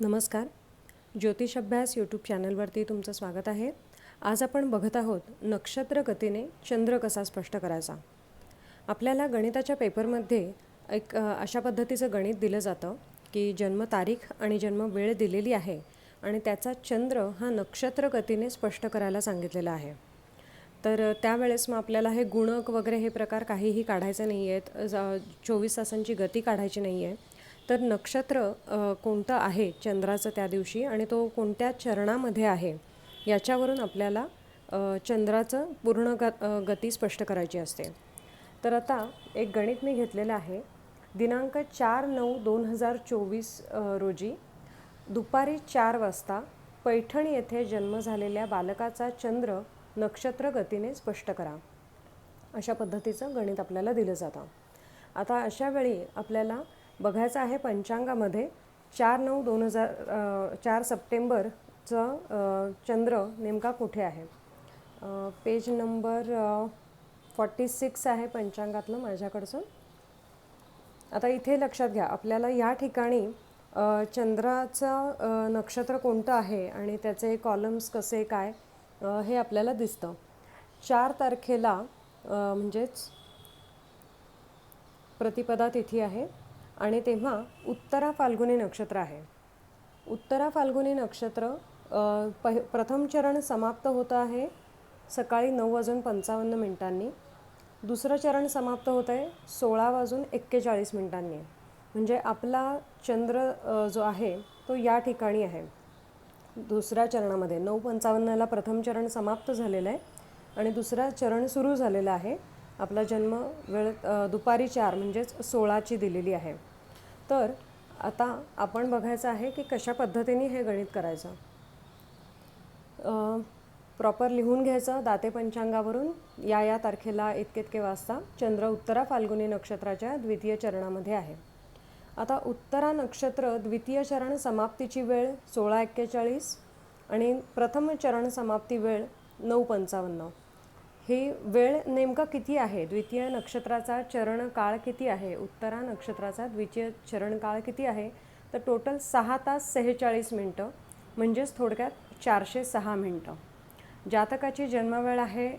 नमस्कार. ज्योतिष अभ्यास यूट्यूब चॅनलवरती तुमचं स्वागत आहे. आज आपण बघत आहोत नक्षत्र गतीने चंद्र कसा स्पष्ट करायचा? आपल्याला गणिताच्या पेपरमध्ये एक अशा पद्धतीचं गणित दिलं जातं की जन्मतारीख आणि जन्म वेळ दिलेली आहे आणि त्याचा चंद्र हा नक्षत्र गतीने स्पष्ट करायला सांगितलेला आहे. तर त्यावेळेस मग आपल्याला हे गुणक वगैरे हे प्रकार काहीही काढायचे नाही आहेत चोवीस तासांची गती काढायची नाही आहे तर नक्षत्र कोणतं आहे चंद्राचं त्या दिवशी आणि तो कोणत्या चरणामध्ये आहे? याच्यावरून आपल्याला चंद्राचं पूर्ण ग गती स्पष्ट करायची असते. तर आता एक गणित मी घेतलेलं आहे. दिनांक चार नऊ दोन हजार चोवीस रोजी दुपारी चार वाजता पैठण येथे जन्म झालेल्या बालकाचा चंद्र नक्षत्र गतीने स्पष्ट करा. अशा पद्धतीचं गणित आपल्याला दिलं जातं. आता अशा वेळी आपल्याला बघायचं आहे पंचांगामध्ये. चार नऊ दोन हजार चार सप्टेंबरचं चंद्र नेमका कुठे आहे? पेज नंबर फॉर्टी सिक्स आहे पंचांगातलं माझ्याकडचं. आता इथे लक्षात घ्या आपल्याला या ठिकाणी चंद्राचं नक्षत्र कोणतं आहे आणि त्याचे कॉलम्स कसे काय हे आपल्याला दिसतं. चार तारखेला म्हणजेच प्रतिपदा तिथी आहे. आणि तेव्हा उत्तरा फाल्गुनी नक्षत्र आहे. उत्तरा फाल्गुनी नक्षत्र अ, पहि प्रथम चरण समाप्त होतं आहे सकाळी नऊ वाजून पंचावन्न मिनिटांनी. दुसरं चरण समाप्त होतं आहे सोळा वाजून एक्केचाळीस मिनिटांनी. म्हणजे आपला चंद्र जो आहे तो या ठिकाणी आहे. दुसऱ्या चरणामध्ये नऊ पंचावन्नला प्रथम चरण समाप्त झालेलं आहे आणि दुसरा चरण सुरू झालेला आहे. आपला जन्म वेळ दुपारी चार म्हणजेच सोळाची दिलेली आहे. तर आता आपण बघायचं आहे की कशा पद्धतीने हे गणित करायचं. प्रॉपर लिहून घ्यायचं दाते पंचांगावरून. या या तारखेला इतके इतके वाजता चंद्र उत्तरा फाल्गुनी नक्षत्राच्या द्वितीय चरणामध्ये आहे. आता उत्तरा नक्षत्र द्वितीय चरण समाप्तीची वेळ सोळा एक्केचाळीस आणि प्रथम चरण समाप्ती वेळ नऊ पंचावन्न. ही वेळ नेमका किती आहे? द्वितीय नक्षत्राचा चरण काळ किती आहे? उत्तरा नक्षत्राचा द्वितीय चरण काळ किती आहे? तर टोटल सहा तास सेहेचाळीस मिनटं म्हणजेच थोडक्यात चारशे सहा मिनटं. जातकाची जन्मवेळ आहे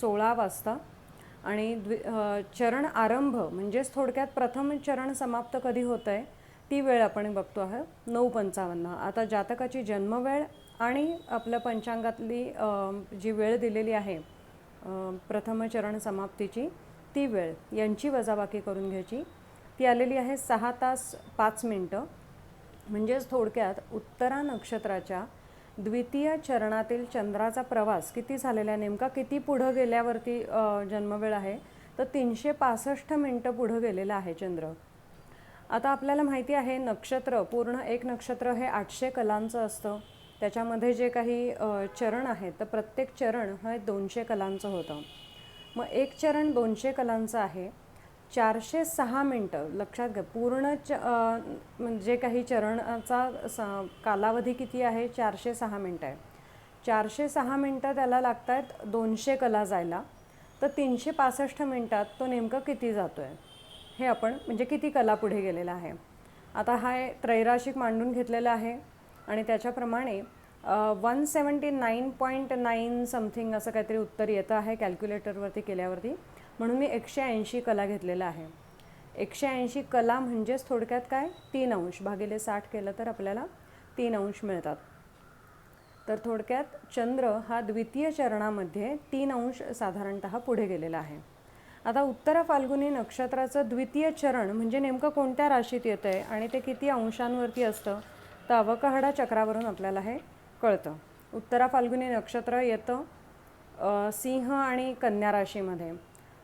सोळा वाजता आणि द्वि चरण आरंभ म्हणजेच थोडक्यात प्रथम चरण समाप्त कधी होतं आहे ती वेळ आपण बघतो आहे नऊ पंचावन्न. आता जातकाची जन्मवेळ आणि आपल्या पंचांगातली जी वेळ दिलेली आहे प्रथमचरण प्रथम चरण समाप्तीची ती वेळ यांची वजाबाकी करून घ्यायची. ती आलेली आहे सहा तास पाच मिनटं. म्हणजेच थोडक्यात उत्तरा नक्षत्राच्या द्वितीय चरणातील चंद्राचा प्रवास किती झालेला आहे नेमका किती पुढं गेल्यावरती जन्मवेळ आहे तर तीनशे पासष्ट मिनटं पुढं गेलेलं आहे चंद्र. आता आपल्याला माहिती आहे नक्षत्र पूर्ण एक नक्षत्र हे आठशे कलांचं असतं. त्याच्यामध्ये जे काही चरण आहेत तर प्रत्येक चरण हे दोनशे कलांचं होतं. मग एक चरण दोनशे कलांचं आहे. चारशे सहा मिनटं लक्षात घ्या पूर्ण च म्हणजे काही चरणाचा स कालावधी किती आहे? चारशे सहा मिनटं आहे. चारशे सहा मिनटं त्याला लागत आहेत दोनशे कला जायला. तर तीनशे पासष्ट मिनटात तो नेमकं किती जातो आहे हे आपण म्हणजे किती कला पुढे गेलेला आहे? आता हा त्रैराशिक मांडून घेतलेला आहे. आणि त्याच्याप्रमाणे one seventy nine point nine something असं काहीतरी उत्तर येतं आहे कॅल्क्युलेटरवरती केल्यावरती. म्हणून मी एकशे ऐंशी कला घेतलेला आहे. एकशे ऐंशी कला म्हणजेच थोडक्यात काय? तीन अंश. भागिले साठ केलं तर आपल्याला तीन अंश मिळतात. तर थोडक्यात चंद्र हा द्वितीय चरणामध्ये तीन अंश साधारणतः पुढे गेलेला आहे. आता उत्तरा फाल्गुनी नक्षत्राचं द्वितीय चरण म्हणजे नेमकं कोणत्या राशीत येतं आहे आणि ते किती अंशांवरती असतं? तर अवकहडा चक्रावरून आपल्याला हे कळतं. उत्तरा फाल्गुनी नक्षत्र येतं सिंह आणि कन्या राशीमध्ये.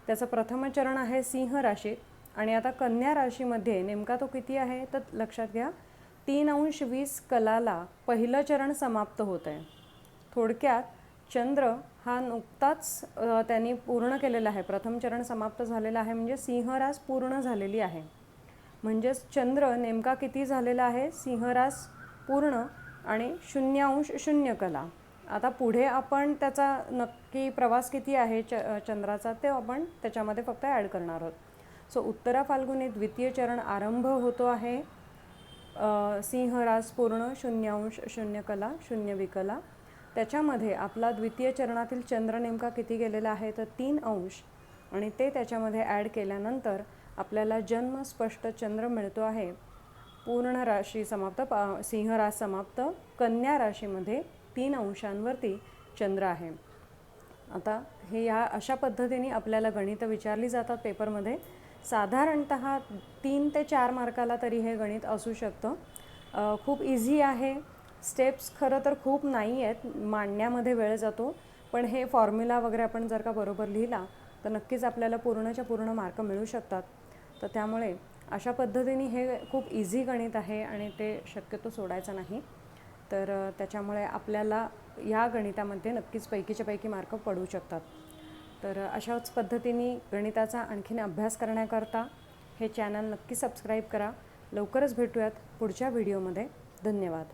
त्याचं प्रथम चरण आहे सिंह राशीत आणि आता कन्या राशीमध्ये नेमका तो किती आहे? तर लक्षात घ्या तीन अंश वीस कलाला पहिलं चरण समाप्त होत आहे थोडक्यात चंद्र हा नुकताच त्यांनी पूर्ण केलेला आहे. प्रथम चरण समाप्त झालेला आहे म्हणजे सिंहरास पूर्ण झालेली आहे. म्हणजेच चंद्र नेमका किती झालेला आहे? सिंहरास पूर्ण आणि शून्य अंश शून्य कला. आता पुढे आपण त्याचा नक्की प्रवास किती आहे च चंद्राचा ते आपण त्याच्यामध्ये फक्त ॲड करणार आहोत. सो उत्तरा फाल्गुनी द्वितीय चरण आरंभ होतो आहे. सिंहरास पूर्ण शून्यांश शून्य कला शून्य विकला. त्याच्यामध्ये आपला द्वितीय चरणातील चंद्र नेमका किती गेलेला आहे? तर तीन अंश. आणि ते त्याच्यामध्ये ॲड केल्यानंतर आपल्याला जन्म स्पष्ट चंद्र मिळतो आहे. पूर्ण राशी समाप्त पा समाप्त कन्या राशीमध्ये तीन अंशांवरती चंद्र आहे. आता हे या अशा पद्धतीने आपल्याला गणितं विचारली जातात पेपरमध्ये. साधारणत तीन ते चार मार्काला तरी हे गणित असू शकतं. खूप इझी आहे. स्टेप्स खरं तर खूप नाही आहेत मांडण्यामध्ये वेळ जातो. पण हे फॉर्म्युला वगैरे आपण जर का बरोबर लिहिला तर नक्कीच आपल्याला पूर्णच्या पूर्ण मार्क मिळू शकतात. तर त्यामुळे अशा पद्धतीने हे खूप इझी गणित आहे आणि ते शक्यतो सोडायचं नाही. तर त्याच्यामुळे आपल्याला या गणितामध्ये नक्कीच पैकीच्या पैकी मार्क पडू शकतात. तर अशाच पद्धतीने गणिताचा आणखीन अभ्यास करण्याकरता हे चॅनल नक्की सबस्क्राईब करा. लवकरच भेटूयात पुढच्या व्हिडिओमध्ये. धन्यवाद.